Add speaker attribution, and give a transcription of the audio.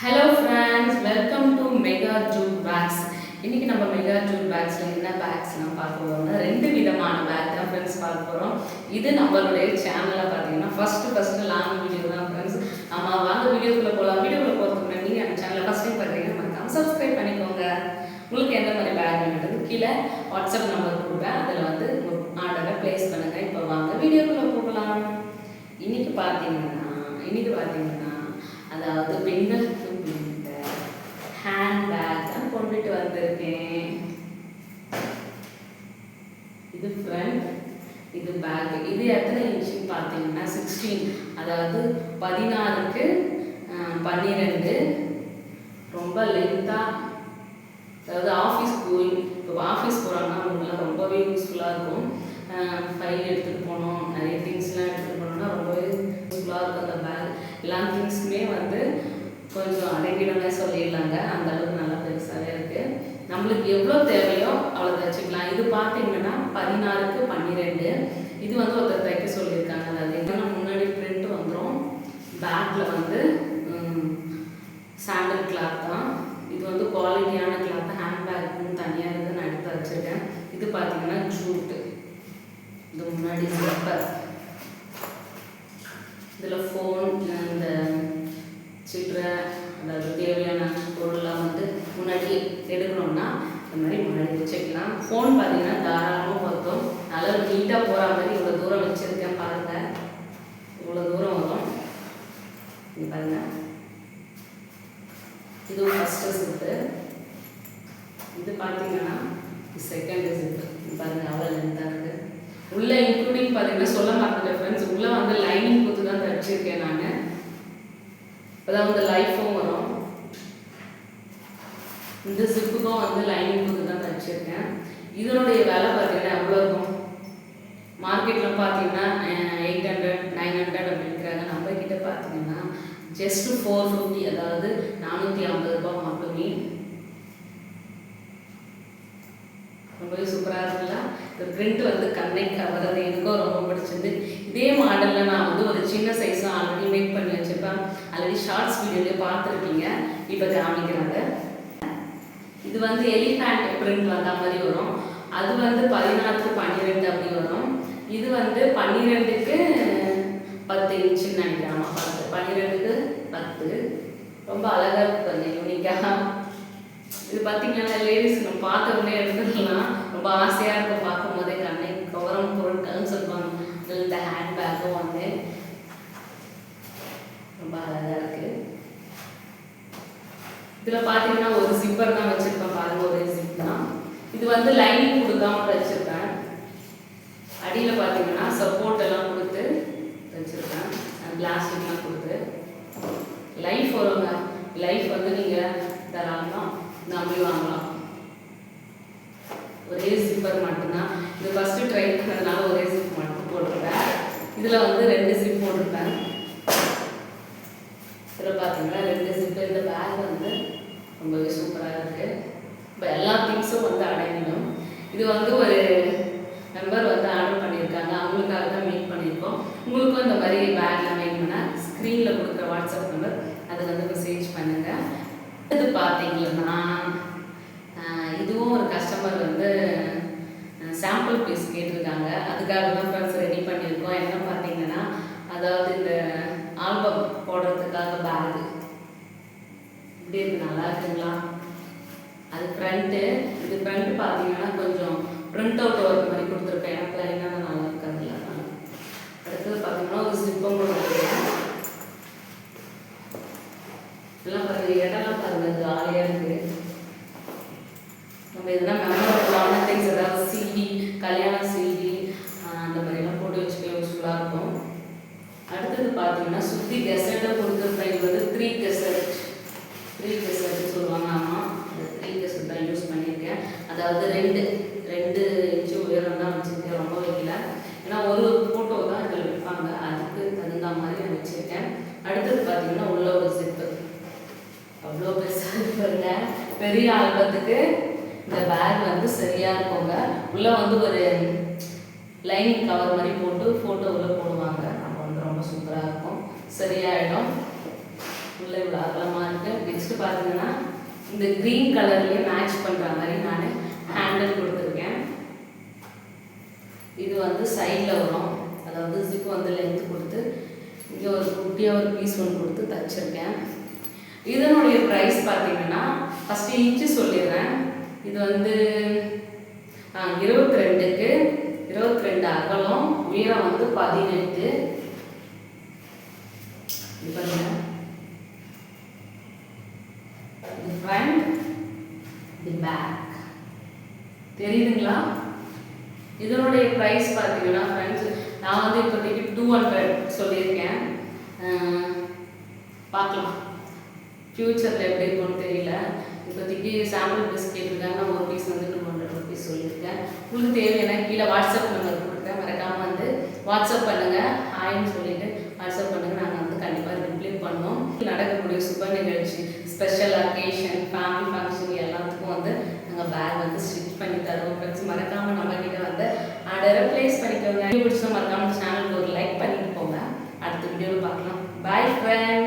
Speaker 1: Hello friends welcome to mega jute bags இன்னைக்கு நம்ம mega Jude பேக்ஸ்ல என்ன பேக்ஸ்லாம் பார்க்க போறோம்னா ரெண்டு விதமான பேக் தான் ஃப்ரெண்ட்ஸ் பார்க்க போறோம். இது நம்மளுடைய சேனல்ல பார்த்தீங்கன்னா ஃபர்ஸ்ட் ஃபர்ஸ்ட் லாங் வீடியோ தான் ஃப்ரெண்ட்ஸ் நம்ம வாங்க வீடியோக்குள்ள போகலாம் வீடியோக்குள்ள போகிறதுக்கு முன்னாடி நீங்க அந்த ஃபர்ஸ்ட் டைம் பார்த்தீங்கன்னா மறக்காம சப்ஸ்கிரைப் பண்ணிக்கோங்க. உங்களுக்கு எந்த மாதிரி பேக் வேணுன்றது கீழே வாட்ஸ்அப் நம்பர் கொடுப்பேன் அதில் வந்து ஆர்டரை ப்ளேஸ் பண்ணுங்க. இப்போ வாங்க வீடியோக்குள்ள போகலாம். இன்னைக்கு பார்த்தீங்கன்னா இன்னைக்கு பார்த்தீங்கன்னா அதாவது பெண்கள் பேக் கொண்டுட்டு வந்திருக்கேன். இது ஃப்ரண்ட் இது பேக் இது எத்தனை இன்ச்சுன்னு பார்த்தீங்கன்னா சிக்ஸ்டீன் அதாவது பதினாறுக்கு பன்னிரெண்டு. ரொம்ப லென்த்தாக அதாவது ஆஃபீஸ் போய் இப்போ ஆஃபீஸ் போகிறாங்கன்னா அவங்களுக்குலாம் ரொம்பவே யூஸ்ஃபுல்லாக இருக்கும். ஃபைல் எடுத்துகிட்டு போகணும். நிறைய திங்ஸ்லாம் எடுத்துகிட்டு போனோம்னா ரொம்பவே யூஸ்ஃபுல்லாக இருக்கும் அந்த பேக் எல்லா திங்ஸுமே வந்து கொஞ்சம் அடங்கிடமே சொல்லிடலாங்க. அந்த அளவுக்கு நல்லா பெருசாகவே இருக்குது நம்மளுக்கு எவ்வளோ தேவையோ அவ்வளோ தைச்சிக்கலாம் இது பார்த்தீங்கன்னா பதினாறுக்கு பன்னிரெண்டு. இது வந்து ஒருத்தர் தைக்க சொல்லியிருக்காங்க. அதாவது என்னன்னா முன்னாடி பிரிண்ட் வந்துடும் பேக்கில் வந்து சாண்டல் கிளாத் தான். இது வந்து குவாலிட்டியான கிளாத் ஹேண்ட் பேக்குன்னு தனியாக இருந்து நான் எடுத்து வச்சுருக்கேன். இது பார்த்தீங்கன்னா ஜூட்டு இது முன்னாடி ஸ்லிப்பர் இதில் ஃபோன் இந்த சில்லறை அதாவது தேவையான பொருள்லாம் வந்து முன்னாடி எடுக்கணும்னா இந்த மாதிரி முன்னாடி வச்சுக்கலாம். ஃபோன் பார்த்தீங்கன்னா தாராளமாக பார்த்தோம். நல்லா நீட்டாக போகிற மாதிரி இவ்வளோ தூரம் வச்சுருக்கேன் பாருங்கள் இவ்வளோ தூரம் வரும். இது பாருங்கள் இது ஃபஸ்ட்டு ஜிப்பு இது பார்த்தீங்கன்னா செகண்ட் ஜிப்பு பாருங்க அவ்வளோ லென்த்தாக இருக்குது உள்ளே இன்க்ளூடிங் பார்த்தீங்கன்னா சொல்ல மாட்டேன் ஃப்ரெண்ட்ஸ் உள்ளே வந்து லைனிங் கொடுத்து தான் தச்சிருக்கேன் நான். இப்போதான் வந்து லைஃபும் இந்த ஜிப்புக்கும் வந்து லைனிங் கொடுத்து தான் தச்சிருக்கேன் இதனுடைய விலை பார்த்தீங்கன்னா எவ்வளோ இருக்கும்? மார்க்கெட்டில் பார்த்தீங்கன்னா எயிட் ஹண்ட்ரட் நைன் ஹண்ட்ரட் அப்படிங்கிறாங்க நம்ம கிட்ட பார்த்தீங்கன்னா ஜஸ்ட் ஃபோர் ஃபிஃப்டி அதாவது நானூற்றி ஐம்பது ரூபாய் மட்டுமே. ரொம்பவே சூப்பராக இருக்குல்ல? இந்த பிரிண்ட் வந்து கண்ணை கவர்றது எனக்கும் ரொம்ப பிடிச்சிருந்து. இதே மாடலில் நான் வந்து ஒரு சின்ன சைஸும் ஆல்ரெடி மேக் பண்ணி வச்சுருப்பேன். ஆல்ரெடி ஷார்ட்ஸ் வீடியோலேயே பார்த்துருப்பீங்க இப்போ காமிக்கிறாங்க. இது வந்து எலிஃபேண்ட் பிரிண்ட் வந்த மாதிரி வரும். அது வந்து பதினாறுக்கு பன்னிரெண்டு அப்படி வரும். இது வந்து பன்னிரெண்டுக்கு பத்து இன்ச்சுன்னு நினைக்கிறேன் பத்து பன்னிரெண்டுக்கு பத்து. ரொம்ப அழகாக இருக்குது அந்த யூனிக்காக இது பார்த்தீங்கன்னா லேடிஸ் நம்ம பார்த்த உடனே எடுத்துக்கலாம் ரொம்ப ஆசையாக இருக்கும் பார்க்கும் போதே கண்ணை கவரம் பொருட்கள்னு சொல்லுவாங்க. இந்த ஹேண்ட்பேக்கும் வந்து. ரொம்ப அழகாக இருக்குது இதில் பார்த்தீங்கன்னா ஒரு ஜிப்பர் தான் வச்சுருப்பேன் பாருங்க ஒரே ஜிப் தான். இது வந்து லைனிங் கொடுக்காம வச்சுருப்பேன். அடியில் பார்த்தீங்கன்னா சப்போர்ட் எல்லாம் கொடுத்து வச்சுருப்பேன். பிளாஸ்டிக்லாம் கொடுத்து. லைஃப் வருங்க. லைஃப் வந்து நீங்கள் தராமல் நம்பி வாங்கலாம். ஒரே ஜிப்பர் மட்டும்தான். இது ஃபஸ்ட்டு ட்ரை பண்ணதுனால ஒரே ஜிப் மட்டும் போட்டிருப்பேன். இதில் வந்து ரெண்டு ஜிப் போட்டிருப்பேன் இதில் பார்த்தீங்கன்னா ரெண்டு ஜிப்பு இந்த பேக் வந்து ரொம்பவே சூப்பராக இருக்குது இப்போ எல்லா திங்ஸும் வந்து அடங்கிடும் இது வந்து ஒரு மெம்பர் வந்து ஆர்டர் பண்ணியிருக்காங்க. அவங்களுக்காக தான் மீட் பண்ணியிருக்கோம். உங்களுக்கும் இந்த மாதிரி பேக்கில் மீட் பண்ணால் ஸ்க்ரீனில் கொடுக்குற வாட்ஸ்அப் நம்பர் அது வந்து மெசேஜ் பண்ணுங்கள் இது பார்த்தீங்கன்னா இதுவும் ஒரு கஸ்டமர் வந்து சாம்பிள் பீஸ் கேட்டிருக்காங்க. அதுக்காக தான் ஃப்ரெண்ட்ஸ் ரெடி பண்ணியிருக்கோம். என்ன பார்த்தீங்கன்னா அதாவது இந்த ஆல்பம் போடுறதுக்காக பேக் இப்படி இருக்கு? நல்லா இருக்குங்களா? அது ஃப்ரண்ட்டு ஃப்ரண்ட் பார்த்தீங்கன்னா கொஞ்சம் ப்ரிண்ட் அவுட் ஒர்க் மாதிரி கொடுத்துருக்கேன். எனக்கு லைனாக நல்லா இருக்காதுல்ல அதனால. அடுத்தது பார்த்தீங்கன்னா ஒரு சிப்பம் கொடுத்துருக்கேன் எல்லாம் பாருங்க இடம்லாம் பாருங்க ஜாலியாக இருக்கு நம்ம எதனா மெமரபுளான திங்ஸ் ஏதாவது சிடி கல்யாண சிடி அந்த மாதிரிலாம் போட்டு வச்சுக்க யூஸ்ஃபுல்லாக இருக்கும் அடுத்தது பார்த்தீங்கன்னா சுற்றி கெசட்டை கொடுத்துருப்பேன் இது வந்து த்ரீ கெசட் த்ரீ கெசட் சொல்லுவாங்க ஆமாம் அந்த த்ரீ கெசட் தான் யூஸ் பண்ணியிருக்கேன் அதாவது ரெண்டு ரெண்டு இன்ச்சு உயரம் தான் வச்சுருக்கேன் ரொம்ப வைக்கல. ஏன்னா ஒரு ஒரு ஃபோட்டோ தான் இதில் வைப்பாங்க. அதுக்கு தகுந்த மாதிரி நான் வச்சுருக்கேன். அடுத்தது பார்த்தீங்கன்னா உள்ள ஒரு ஜிப்பு அவ்வளோ பெருசாக இருப்பாங்க பெரிய ஆல்பத்துக்கு இந்த பேக் வந்து சரியாக இருக்குங்க. உள்ளே வந்து ஒரு லைனிங் கவர் மாதிரி போட்டு ஃபோட்டோ உள்ளே போடுவாங்க. அப்போ வந்து ரொம்ப சூப்பராக இருக்கும். சரியாயிடும். உள்ளே இவ்வளோ அகலமாக இருக்குது நெக்ஸ்ட்டு பார்த்தீங்கன்னா இந்த க்ரீன் கலர்லேயே மேட்ச் பண்ணுற மாதிரி நான் ஹேண்டில் கொடுத்துருக்கேன் இது வந்து சைடில் வரும். அதாவது ஜிப் வந்து லென்த் கொடுத்து இங்கே ஒரு குட்டியாக ஒரு பீஸ் ஒன்று கொடுத்து தைச்சிருக்கேன். இதனுடைய ப்ரைஸ் பார்த்தீங்கன்னா ஃபஸ்ட்டு இன்ச்சு சொல்லிடுறேன். இது வந்து இருபத்தி ரெண்டுக்கு இருபத்தி ரெண்டு அகலம் உயரம் வந்து பதினெட்டு. இது பாருங்க. ஃப்ரண்ட் பேக் தெரியுதுங்களா? இதனுடைய ப்ரைஸ் பார்த்தீங்கன்னா ஃப்ரெண்ட்ஸ் நான் வந்து இப்போதைக்கு டூ ஹண்ட்ரட் சொல்லியிருக்கேன். பார்க்கலாம். ஃப்யூச்சரில் எப்படி இருக்கும்னு தெரியல. இப்போதைக்கு சாம்பிள் பீஸ் கேட்டிருக்காங்க. ஒரு பீஸ் வந்து டூ ஹண்ட்ரட் ருபீஸ் சொல்லியிருக்கேன். உங்களுக்கு தேவையான கீழே வாட்ஸ்அப் நம்பர் கொடுத்தேன். மறக்காமல் வந்து வாட்ஸ்அப் பண்ணுங்கள் ஹாய்னு சொல்லிட்டு வாட்ஸ்அப் பண்ணுங்கள் நாங்கள் வந்து கண்டிப்பாக ரிப்ளை பண்ணோம் நடக்கக்கூடிய சுப நிகழ்ச்சி ஸ்பெஷல் அக்கேஷன் ஃபேமிலி ஃபங்க்ஷன் எல்லாத்துக்கும் வந்து நாங்கள் பேக் வந்து ஸ்டிச் பண்ணி தருவோம் ஃப்ரெண்ட்ஸ் மறக்காமல் நம்ம கிட்ட வந்து ஆர்டரை ப்ளேஸ் பண்ணிக்கோங்க பிடிச்சா மறக்காமல் சேனலுக்கு ஒரு லைக் பண்ணிட்டு போங்க. அடுத்த வீடியோவில் பார்க்கலாம். பாய் ஃப்ரெண்ட்